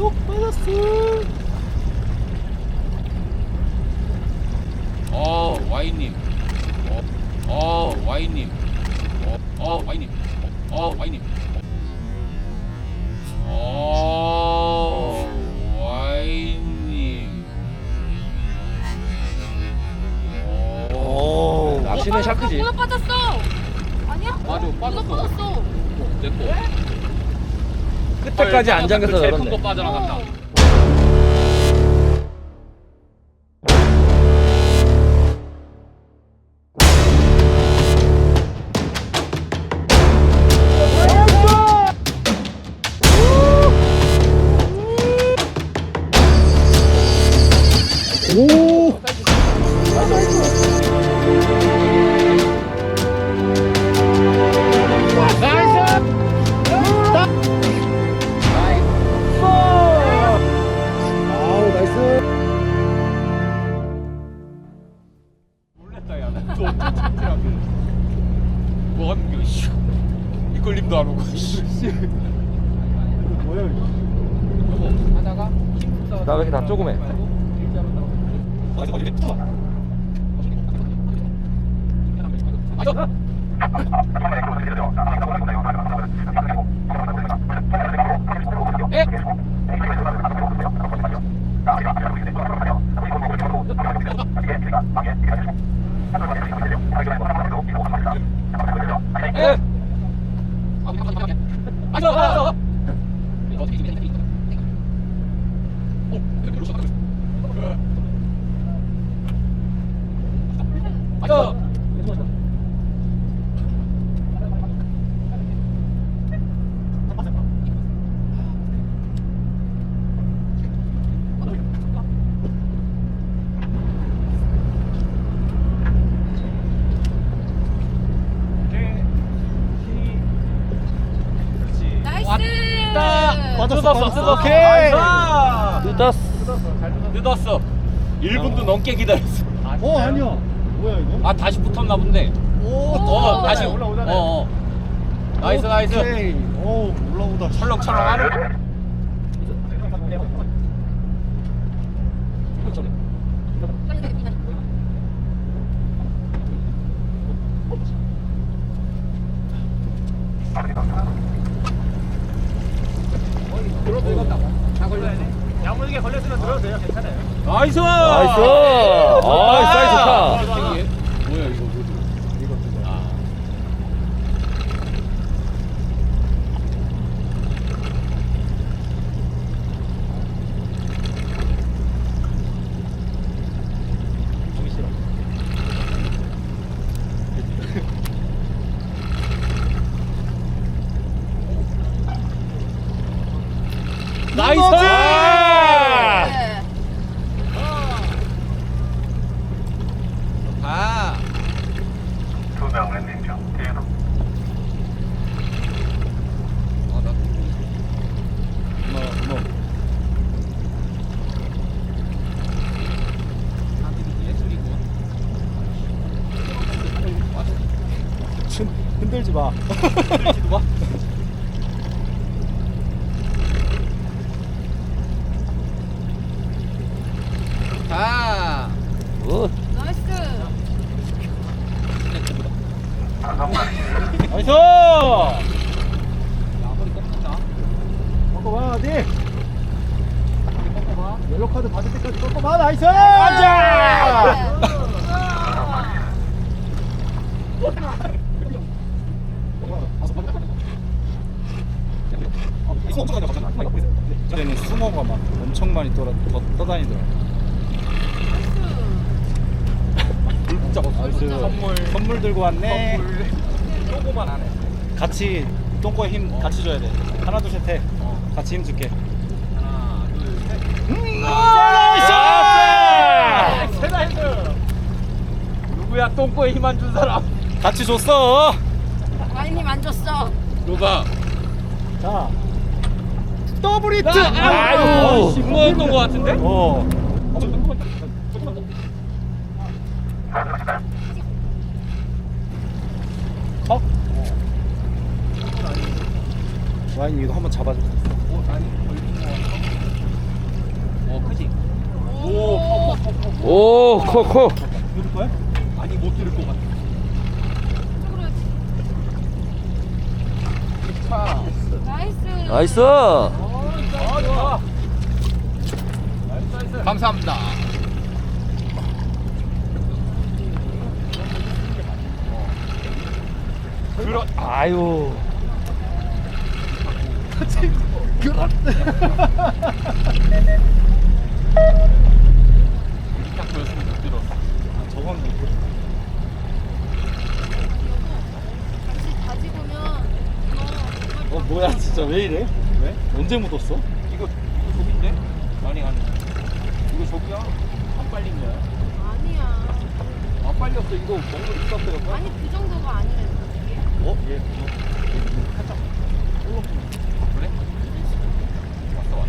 쏙 빠졌어. 어 와인님 어, 어 와인님 어, 어 와인님 어, 어 와인님 어 와인님 어 오. 낚시는 샤크지. 문어 빠졌어. 아니야? 맞아, 빠졌어. 빠졌어. 내꺼 끝에까지 안 잠겨서 제일 큰거 그런데. 빠져나갔다 빠졌어 빠졌어. 오케이. 뜯었어. 늦었어 1분도 넘게 기다렸어 어 아니야. 뭐야 이거? 아 다시 붙었나 본데 오. 어 다시 올라오잖아. 어, 어. 나이스 나이스 오케이. 오 올라오다. 철렁철렁 하는 야무지게 걸렸으면 들어도 돼요. 괜찮아요. 나이스 나이스. 아, 사이즈 좋다. 뭐야 이거 이거 뜯어. 아. 보기 싫어. 나이스 네. 아 두명 랜딩 중 뒤로 아, 나 뭐 뭐. 예술이고 흔들지 마. 흔들지도 마 자, 굿. 나이스. 다섯 마리 나이스. 야, 허리 꺾는다. 꺾어봐 어디? 꺾어봐. 옐로 카드 받을 때까지 꺾어봐 나이스. 그때는 숭어가 막 엄청 많이 떠, 떠, 떠다니더라. 나이스. 선물. 선물 들고 왔네. 조그만 하네. 같이 똥꼬에 힘 같이 줘야 돼. 하나 둘 셋 해. 어. 같이 힘 줄게. 하나, 둘, 셋. 나이스! 세다 핸드. 누구야 똥꼬에 힘 안 준 사람? 같이 줬어. 와인님 안 줬어. 누가? 자. 더블 히트. 아유, 붕어였던 것 같은데? 어. 컵? 와인 이거 한번 잡아줘. 어, 아니, 걸린 거 같아. 어 크지? 오 오, 커, 커. 누를 거야? 아니 못 들을 것 같아 차 나이스. 나이스. 아, 좋아. 감사합니다. 그렇 아유. 딱 보였으면 못 들어. 저건 누구? 다시 다시 보면 너어 뭐야 진짜 왜 이래? 왜? 언제 묻었어? 이거 이거 속인데? 아니 아니. 이거 속이야? 안 빨린 거야? 아니야. 안 빨렸어. 이거 먹는 있었어요. 아니 그 정도가 아니라니까 이게. 어? 얘 살짝. 그래?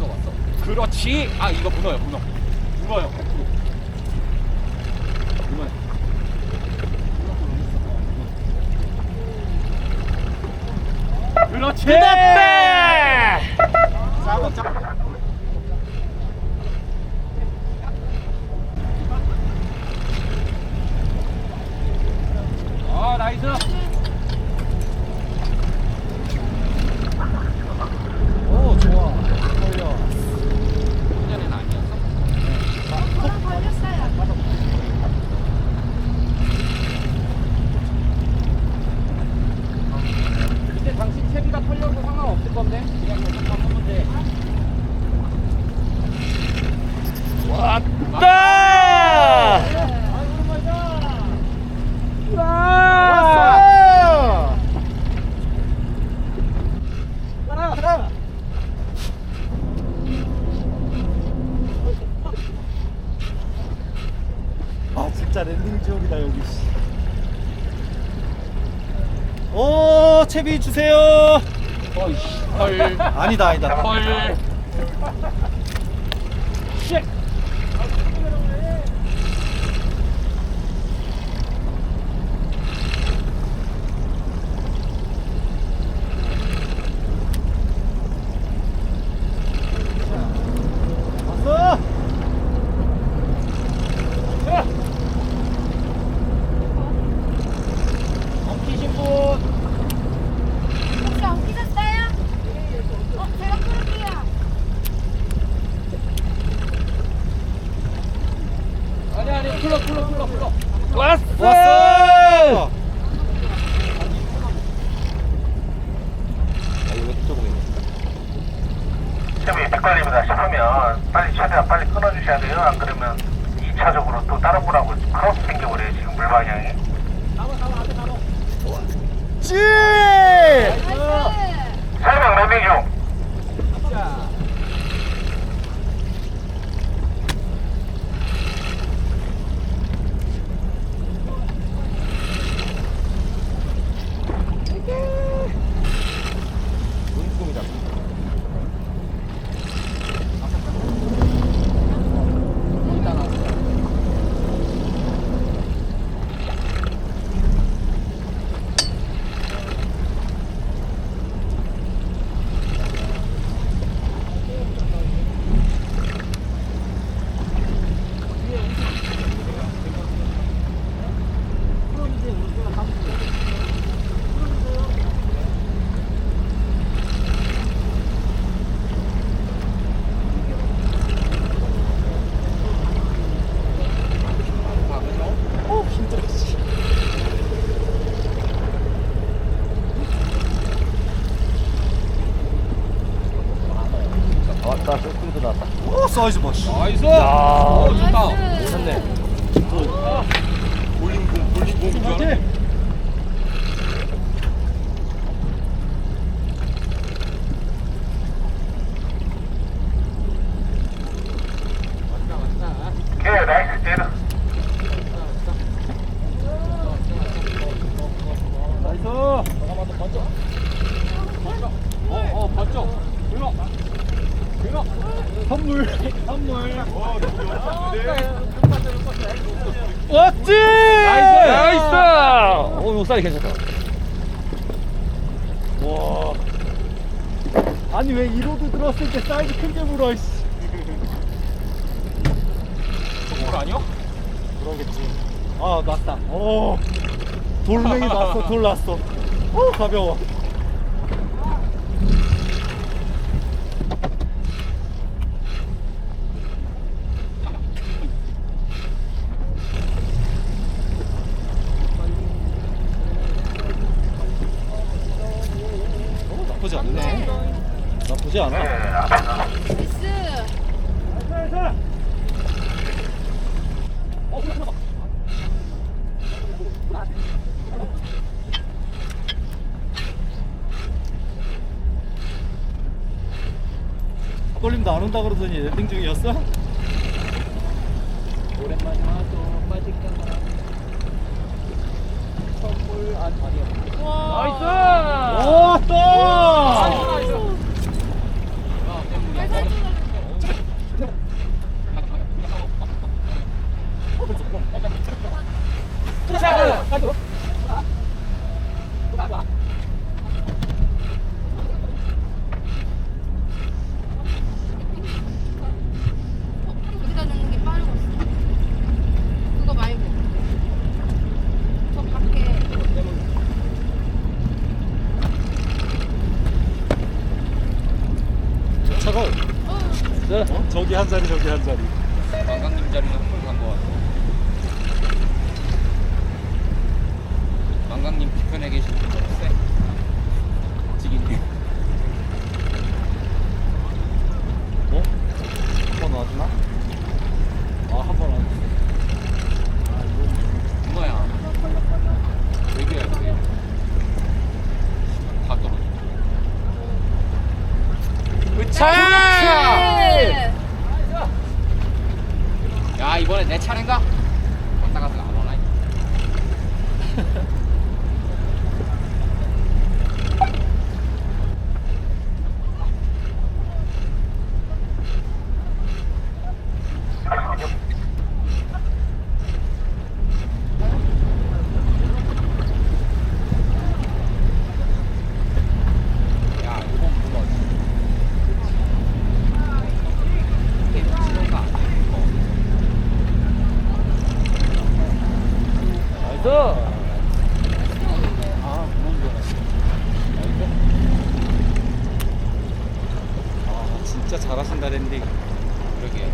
왔어 왔어. 그렇지. 아 이거 문어야 문어. 문어야 100%. 문어야. 그렇지. 끝났다! 작. 아 나이스. 오 좋아. 걸려. 전에는 아니었어. 저랑 걸렸어요. 근데 당신 채비가 털려도 상관없을 건데 그냥 한번 하면 돼. 왔다! 왔어! 아 진짜 랜딩 지옥이다 여기. 오 채비 주세요. 아니다 아니다. 헐. 사이즈 봐. 씨. 나이스. 야, 어 좋다. 나이스. 괜찮네. 볼링공 볼링공 줄 알았네. 목살이 괜찮다. 와. 아니 왜 1호도 들었을 때 사이즈 큰 게 물어 이씨. 저걸 아니야? 그러겠지. 아 났다. 어. 돌멩이 났어. 돌 났어. 어 가벼워. 걸림도 안 온다 그러더니 랜딩 중이었어? 오랜만에 와서 빠질까. 선물 안 아니야. 와. 오, 또! 살살 찍어. 여기다 넣는 게 빠르고 그거 말고 저 밖에 차가 어 어? 저기 한 자리 저기 한 자리 관광님 자리는 한번 간거 같아. 관광님 뒤편에 계신 분 쎄. 지기님. 뭐? 한 번 왔나? 아한 번 왔네 누나야. 얘기해야 돼. 다 떨어져. 으차! 네. 야 이번에 내 차례인가? 왔다 갔다 안 오나? 야 이건 뭐야? 게임 치료가 안 돼. 나이스. 아 그런 거네 아 진짜 잘하신다 랜딩 그러게.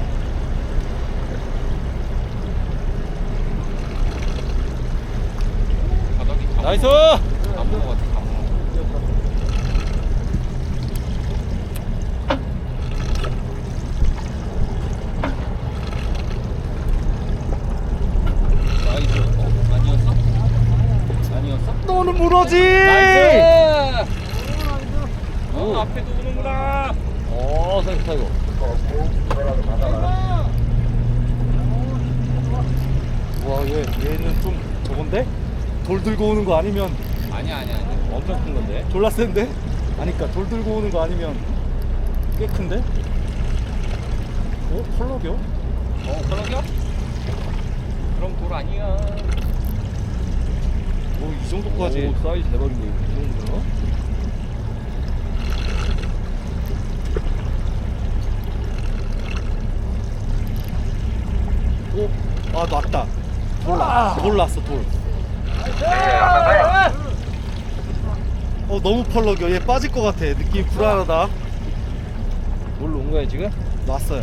바닥이 다 나이스! 무거워. 다 무거워 같아. 다 무거워. 나이스. 어? 아니었어? 아니었어? 너는 무너지! 나이스! 어, 앞에도 오는구나. 어, 사이코 사이코. 와 얘, 얘는 좀 저건데? 돌 들고 오는 거 아니면 아니야, 아니야, 아니야. 엄청 큰 건데. 졸라 센데? 아니까 돌 들고 오는 거 아니면 꽤 큰데? 어? 펄럭이요? 어, 그러게요? 그럼 돌 아니야. 오, 이 정도까지. 오, 사이즈 대박인데 이 정도면? 오, 아, 났다. 돌 났어. 돌 났어, 돌. 어, 너무 펄럭이야. 얘 빠질 것 같아. 느낌 불안하다. 뭘로 온 거야 지금? 났어요.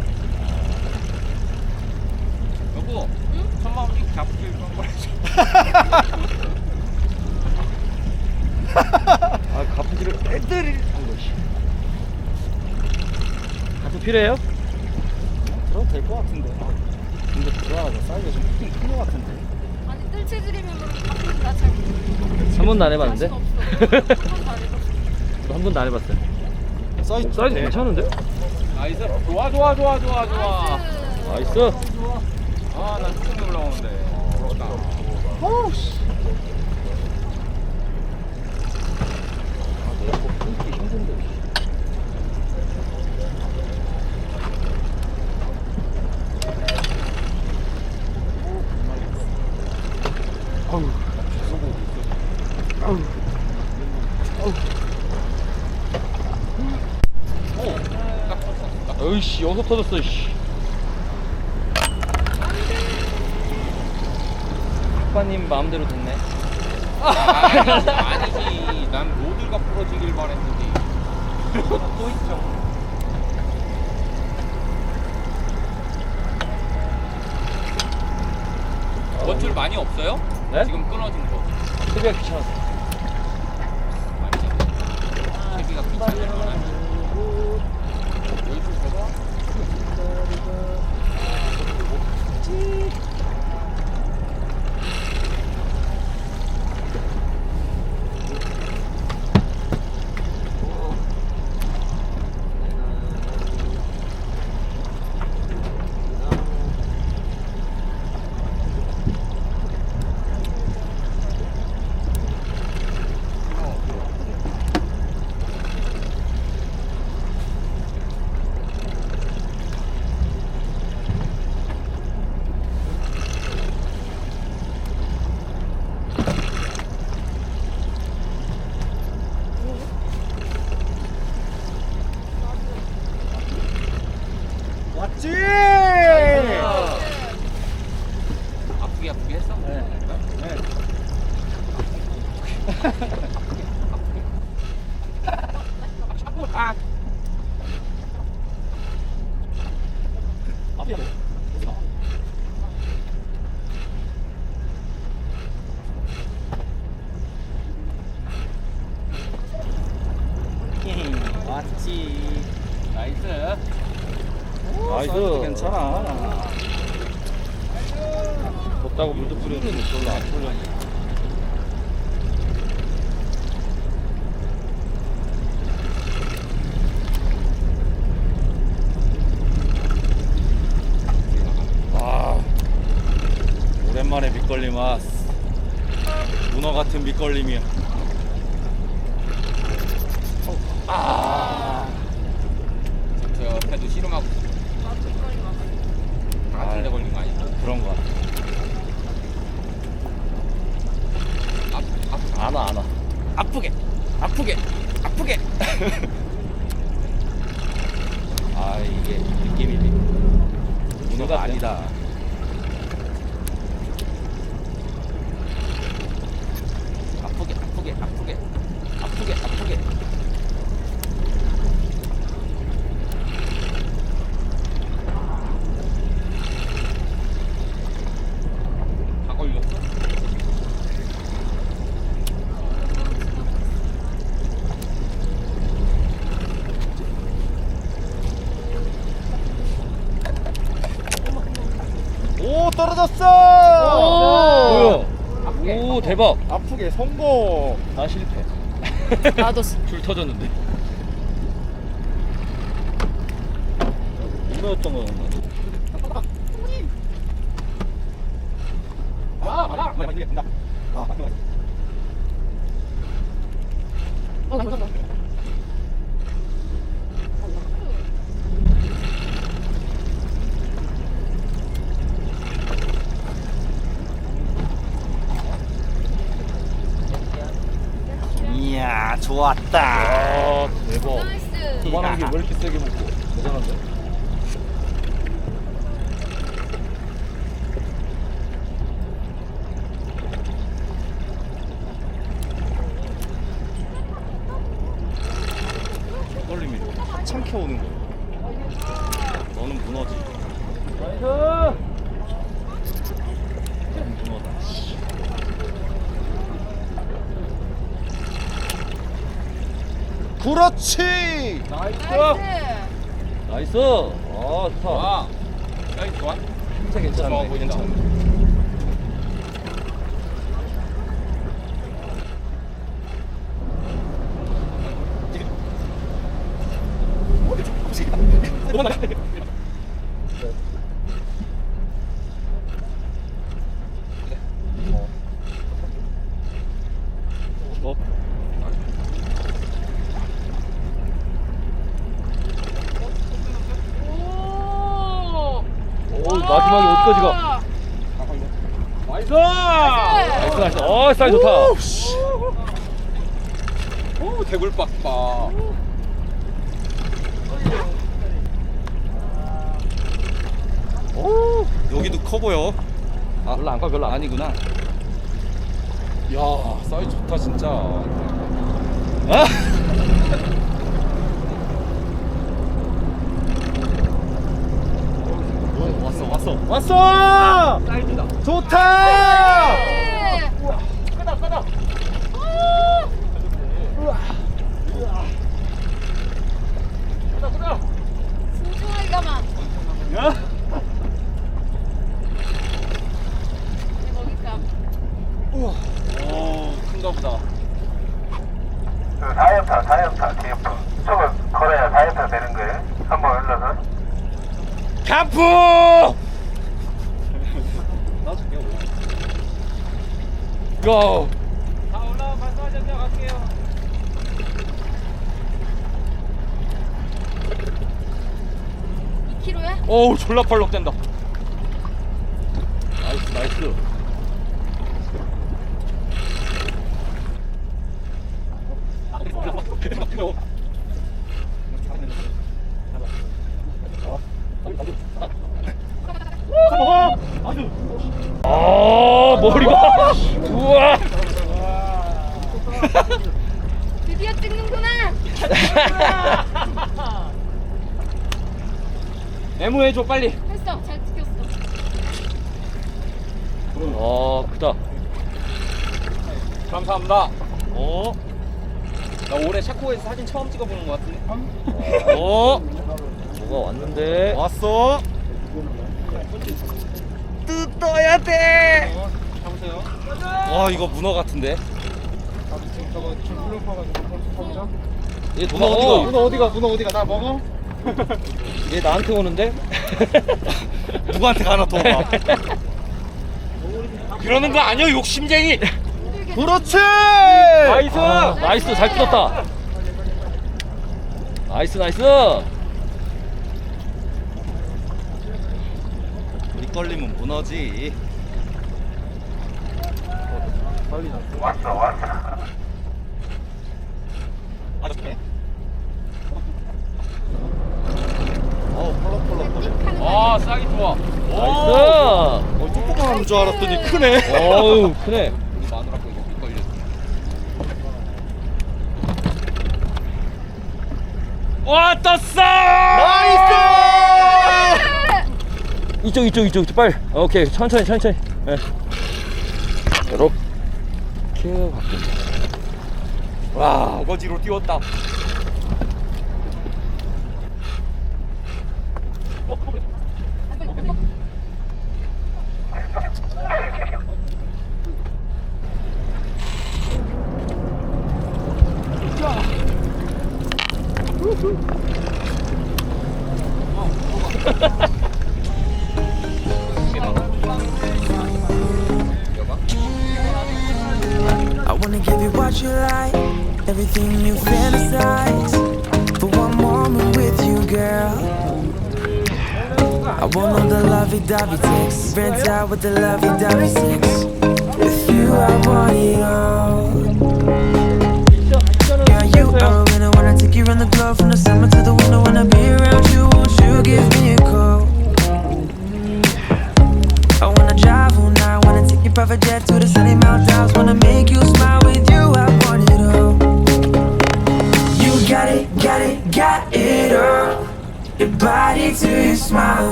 여보, 천만 거 해줘. 아 가프지를 애들이 한 것이. 가프 필요해요? 그럼 될것 같은데. 아, 근데 불안하다. 사이즈가 좀 크긴 큰것 같은데. 나잘 한 번도 안 해봤는데? 자신 없어 한번도 안 해봤어 한 번도 안 해봤어요. 사이즈, 사이즈 돼. 괜찮은데? 나이스. 좋아, 좋아, 좋아, 좋아, 좋아. 나이스 나이스. 아, 나 조금 올라오는데. 부럽다. 아, 내가 뭐 끊기 힘든데. 아우, 아우. 어이씨 여기서 터졌어 씨. 아빠님 마음대로 됐네. 아니지. 난 로드가 부러지길 바랬는데. 또 있죠. 원줄 많이 없어요? 네? 지금 끊어진 거. 소리가 귀찮아서. 많이 잡아요. 채비가 귀찮으면 원줄 줘봐. 왔지? 아프게 아프게 했어? 네. 네. 아, 앞이야. 왔지. 나이스. 나이스. 괜찮아. 덥다고 물도 뿌렸는데 별로 안 뿌렸네. 아, 오랜만에 밑걸림 왔어. 문어 같은 밑걸림이야. 아, 씨름하고 있어. 다 같은 데 걸린 거 아니야? 그런 거 같아. 앞, 앞. 안 와, 안 와. 아프게, 아프게, 아프게. 아, 이게 느낌이 문어가 아니다. 아프게, 아프게, 아프게, 아프게, 아프게. 다 걸렸어? 오, 떨어졌어! 뭐야? 오 대박. 아프게 성공. 다 실패. 나도 줄 터졌는데. 문어였던 거였나? 아, 아, 아, 아, 이야, 좋았다. 아 대박. 나이스. 그만한 게왜 이렇게 세게 먹고? 대단한데? 걸림이 하찮게 오는 거야. 너는 문어지. 나이스. 너는 문어다. 그렇지. 나이스. 나이스. 나이스. 아 좋다. 와. 사이즈 좋아? 진짜 괜찮네. 좋아 보인다. 어? 오. 오 마지막에 어디까지 가? 나이스! 나이스 나이스. 어 사이 좋다. 오, 대굴박 봐. 오, 여기도 커 보여. 아 별로 안커 별로 안. 아니구나. 야 사이즈 좋다 진짜 아? 왔어 왔어 사이즈다 좋다 가만. 야? 내 먹잇감. 오 큰가 보다 그 4연타 4연타 DF 저거 걸어야 4연타 되는 거예요 한번 흘러서 가프 나줄게 고다 올라와 말씀하셨죠 갈게요. 2kg야? 어우 졸라 펄럭댄다. 나이스 나이스. 아주 아 머리가 우와 드디어 찍는구나. 메모해줘 빨리 했어. 잘 찍혔어. 어 크다 감사합니다 어? 나 올해 샤코에서 사진 처음 찍어보는 것 같은데 어? 뭐가 왔는데 왔어 뜯어야 돼 잡으세요 와 이거 문어 같은데 얘 문어 어디가? 문어 어디가? 문어 어디가? 나 먹어? 얘 나한테 오는데? 누구한테 가나 더 봐. 그러는 거 아니야 욕심쟁이? 그렇지! 나이스! 아, 나이스 잘 뜯었다. 나이스 나이스! 우리 걸리면 문어지. 왔어 왔어 아어 펄럭펄럭 아 싹이 좋아. 나이스. 어 조그만 줄 알았더니 크네. 어우 크네. 우리 마누라 거 여기 걸렸어. 와 떴어! 나이스! 이쪽 이쪽 이쪽 이쪽. 빨리. 오케이 천천히 천천히. 예. 이렇게 바꾼다 와 어거지로 띄웠다